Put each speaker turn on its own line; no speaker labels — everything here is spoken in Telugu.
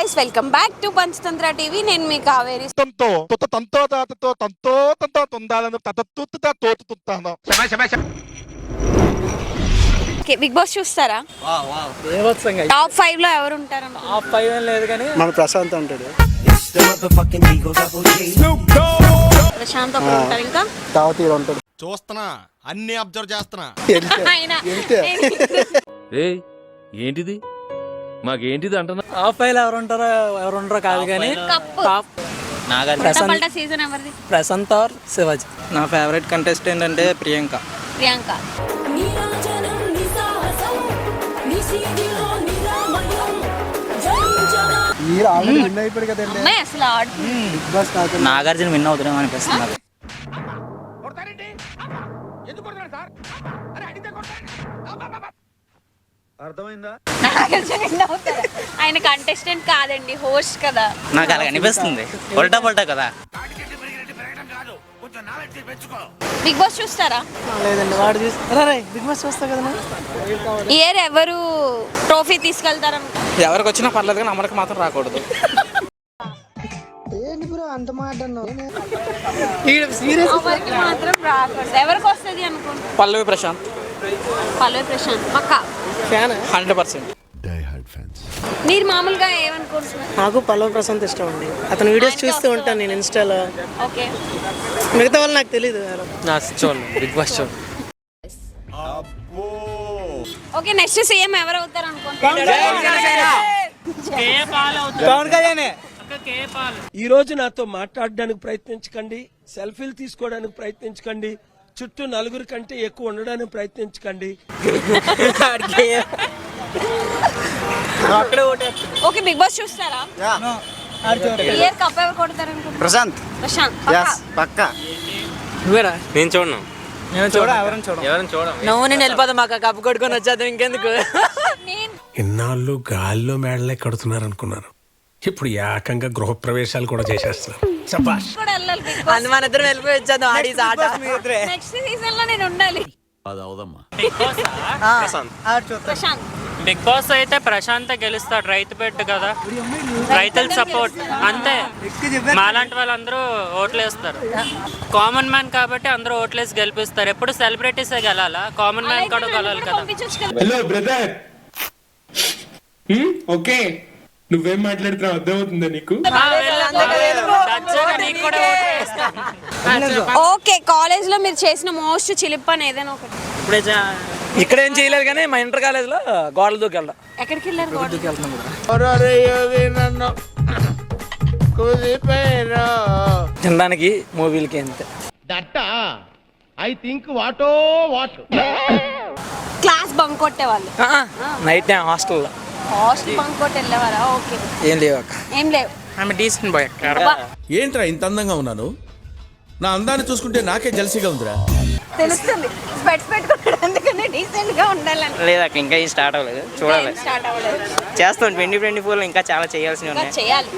Guys welcome back to Panchatantra TV నేను మీ కావేరి
తంతో తొత్త తంతో తాతతో తంతో తంతో తొందాలను తత తుత్త తోతు తుత్తాను
బిగ్ బాస్ చూస్తారా?
దేవత్సంగా
టాప్ ఫైవ్లో ఎవరు ఉంటారు
ఆ ఫైవ్ ఏం లేదు కానీ
మన ప్రశాంత్ ఉంటాడు
ప్రశాంత్ ఒకరు ఉంటారు ఇంకా?
దావతీడు ఉంటాడు
చూస్తున్నా అన్ని అబ్జర్వ్ చేస్తున్నా.
ఆయన
వెళ్తే.
ఏంటిది? మాకేంటిది అంటున్నా?
ఆ ఫైవ్ ఎవరు ఉంటారో ఎవరు ఉంటారో కాదు కానీ
కప్పు.
టాప్ ప్రశాంత్
పల్టా సీజన్ ఎవరిది?
ప్రశాంత్ ఆర్ శివాజీ.
నా ఫేవరెట్ కంటెస్టెంట్ అంటే ప్రియాంక.
ప్రియాంక.
మీరు ఆల్రెడీ విన్ అయిపోయాడు కదండి.
అమ్మాయి అసలు ఆడుతుంది
బిగ్ బాస్ కాకుండా.
నాగార్జున విన్ అవుతాడేమో అనిపిస్తుంది నాకు
నాగార్జున win ఆయన కంటెస్టెంట్ కాదండి హోస్ట్ కదా.
నాకు అలా అనిపిస్తుంది. పొల్టా పొల్టా కదా.
బిగ్ బాస్ చూస్తారా?
లేదండి వాడు బిగ్ బాస్ చూస్తా కదా
ఇయర్ ఎవరు ట్రోఫీ తీసుకెళ్తారు
ఎవరికి వచ్చినా పర్లేదు కానీ అమరికి మాత్రం రాకూడదు.
ఎవరికి మాత్రం రాకూడదు. ఎవరికి వస్తుంది అనుకుంటా
పల్లవి ప్రశాంత్.
పల్లవి ప్రశాంత్ పక్క?
ఫ్యాన్?
Hundred percent.
మీరు మామూలుగా ఏమనుకుంటున్నారు?
నాకు పల్లవి ప్రశాంత్ ఇష్టం అండి అతని వీడియోస్ చూస్తూ ఉంటాను నేను ఇన్స్టాలో.
ఓకే.
మిగతా వాళ్ళు నాకు తెలియదు
నా చూడండి బిగ్ బాస్ చూడండి.
ఓకే నెక్స్ట్ సీఎం ఎవరు అవుతారు. అనుకుంటున్నారు
ఈ రోజు నాతో మాట్లాడడానికి ప్రయత్నించకండి సెల్ఫీలు తీసుకోవడానికి ప్రయత్నించకండి. చుట్టూ నలుగురు కంటే ఎక్కువ ఉండడానికి ప్రయత్నించకండి.
ఓకే బిగ్ బాస్ చూస్తారా? ఇయర్ కప్ ఎవరు కొడతారు అనుకుంటున్నారు
ప్రశాంత్
ప్రశాంత్ పక్కా.
నువ్వేరా?
నేను చూడను.
నేను చూడ ఎవరైనా చూడ
ఎవరిని చూడం
నువ్వు నేను వెళ్ళిపోతా మాకు కప్పు కొట్టుకొని వచ్చేద్దాం ఇంకెందుకు?
నేను
ఇన్నాళ్ళు గాల్లో మేడలే కడుతున్నారు అనుకున్నాను ఇప్పుడు ఏకంగా గృహప్రవేశాలు కూడా చేసేస్తున్నారు.
కూడా వెళ్ళాలి బిగ్ బాస్.
అందు మన ఇద్దరం వెళ్ళిపోయి ఆట.
నెక్స్ట్ సీజన్లో నేను ఉండాలి. ప్రశాంత్.
బిగ్ బాస్ అయితే ప్రశాంత్ గెలుస్తాడు రైతు పెట్టు కదా. రైతుల సపోర్ట్. అంతే. మాలాంటి వాళ్ళందరూ ఓట్లేస్తారు. కామన్ మ్యాన్ కాబట్టి అందరూ ఓట్లేసి గెలిపిస్తారు. ఎప్పుడు సెలబ్రిటీసే గెలాలా? కామన్ మ్యాన్ కూడా గెలాలి కదా.
పంపించొచ్చు కదా?
హలో బ్రదర్ ఓకే నువ్వేం మాట్లాడుతున్నావు? అర్థమవుతుందా నీకు?
ఆ.
ఓకే కాలేజ్లో మీరు చేసిన మోస్ట్ చిలిప్ అని ఏదైనా ఒకటి.
ఇప్పుడే చా-
ఇక్కడ ఏం చేయలేదు కానీ మా ఇంటర్ కాలేజ్లో గోడలు దూకెళ్ళడం
ఎక్కడికి వెళ్ళారు గోడ?
తినడానికి మూవీలకి అంతే.
క్లాస్ బంక్ కొట్టేవాళ్ళు.
నైట్ టైం హాస్టల్లో.
హాస్టల్ బంక్ కొట్టి వెళ్ళేవారా? ఓకే.
ఏం లేవు అక్క.
ఏం లేవు.
ఆమె డీసెంట్ బాయ్
అబ్బా,
ఏంట్రా ఇంత అందంగా ఉన్నాను? నా అందాన్ని చూసుకుంటే నాకే జలసిగా ఉందిరా.
తెలుస్తుంది. స్పెట్స్ పెట్టుకున్నాడు అందుకని డీసెంట్గా ఉండాలని.
లేదు అక్క ఇంకా ఏం స్టార్ట్ అవ్వలేదు. చూడాలి.
స్టార్ట్ అవ్వలేదు?
చేస్తాం. ట్వంటీ ట్వంటీ ఫోర్లో ఇంకా చాలా చేయాల్సినవి ఉన్నాయి.
చేయాలి.